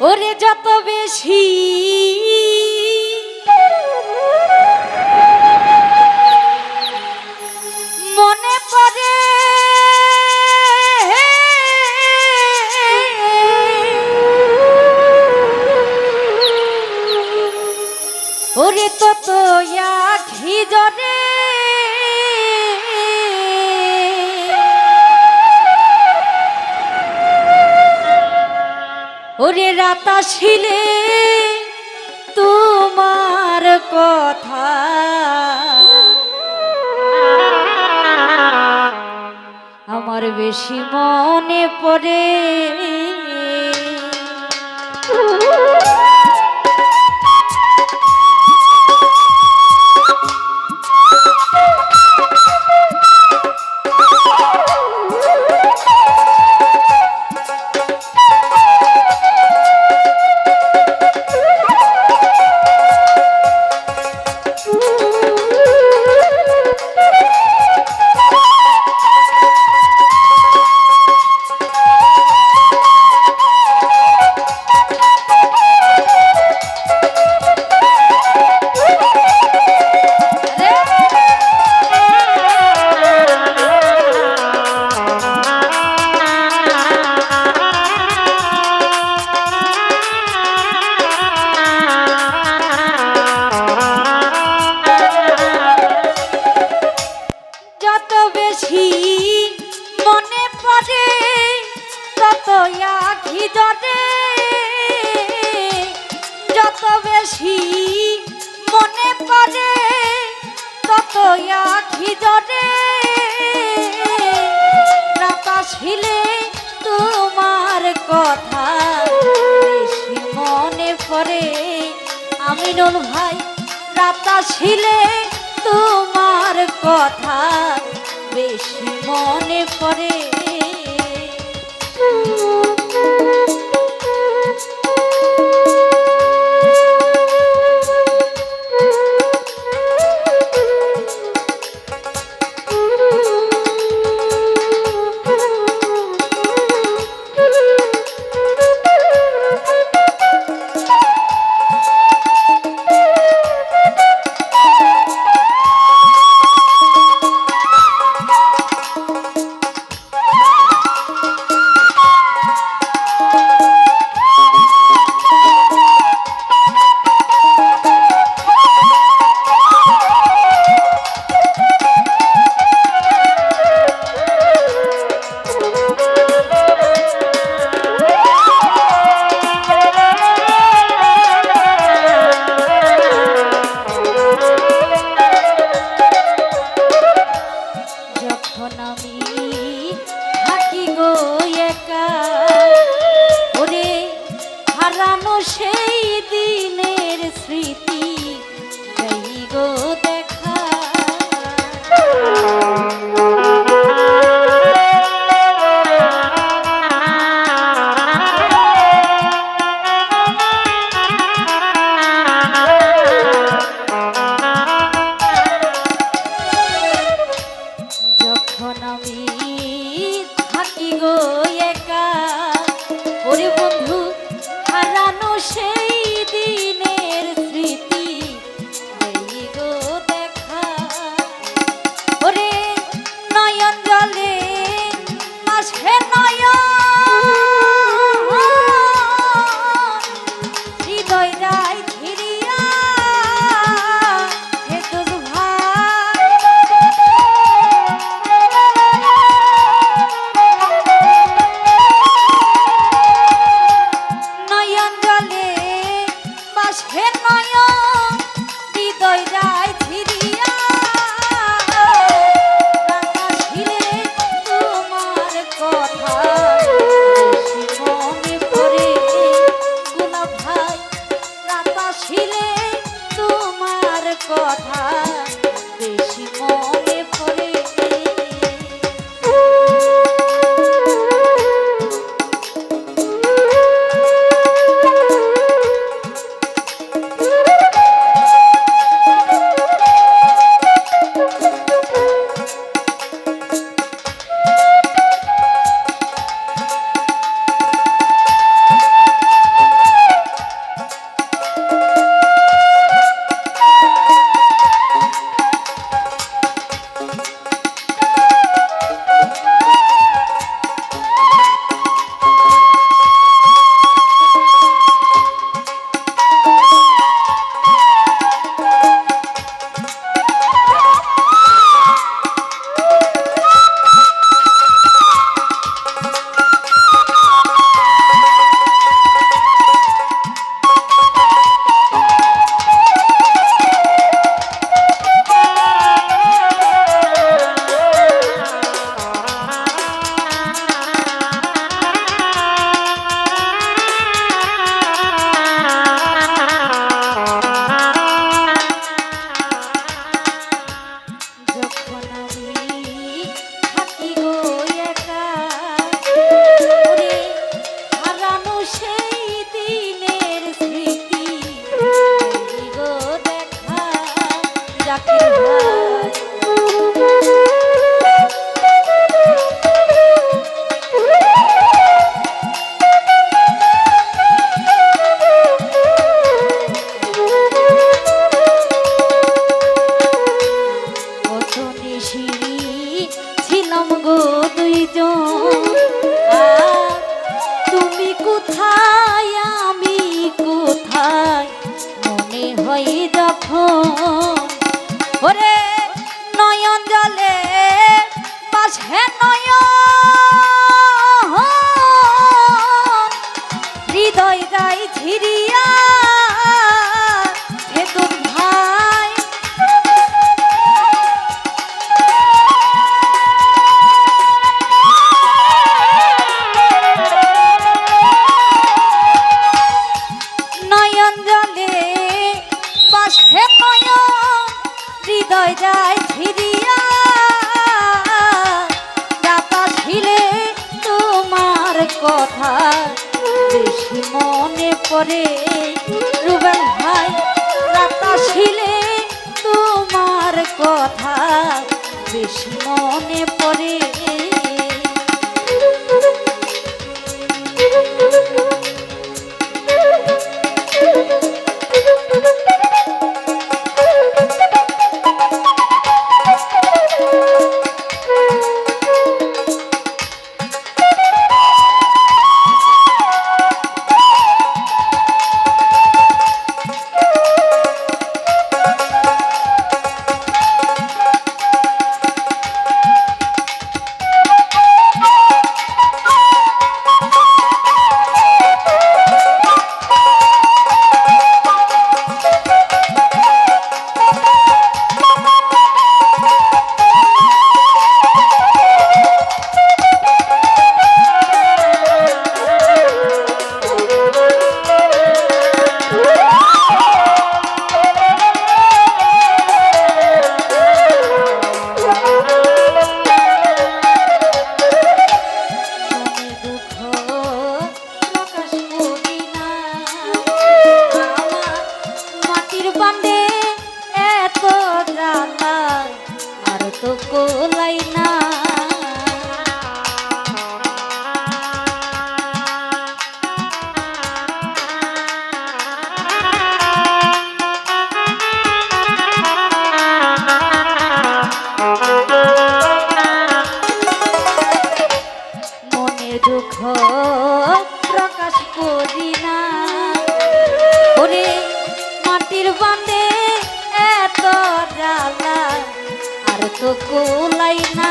ওরে যত বেশি। মনে পড়ে ওরে তত আখি শিলে তোমার কথা। আমার বেশি মনে পড়ে। জলে যত বেশি মনে পড়ে তত আখি জলে রাতা ছিলে তোমার কথা বেশি মনে পড়ে। আমিনুল ভাই রাতা ছিলে তোমার কথা বেশি মনে পড়ে। যখন ওরে মনে পরে রুবেল ভাই রাতা শিলে তোমার কথা বেশি মনে পড়ে। কোলাই না দুঃখ প্রকাশ করি না। ওরে মাটির বান্দে এত জ্বালা। তো কোলাই না।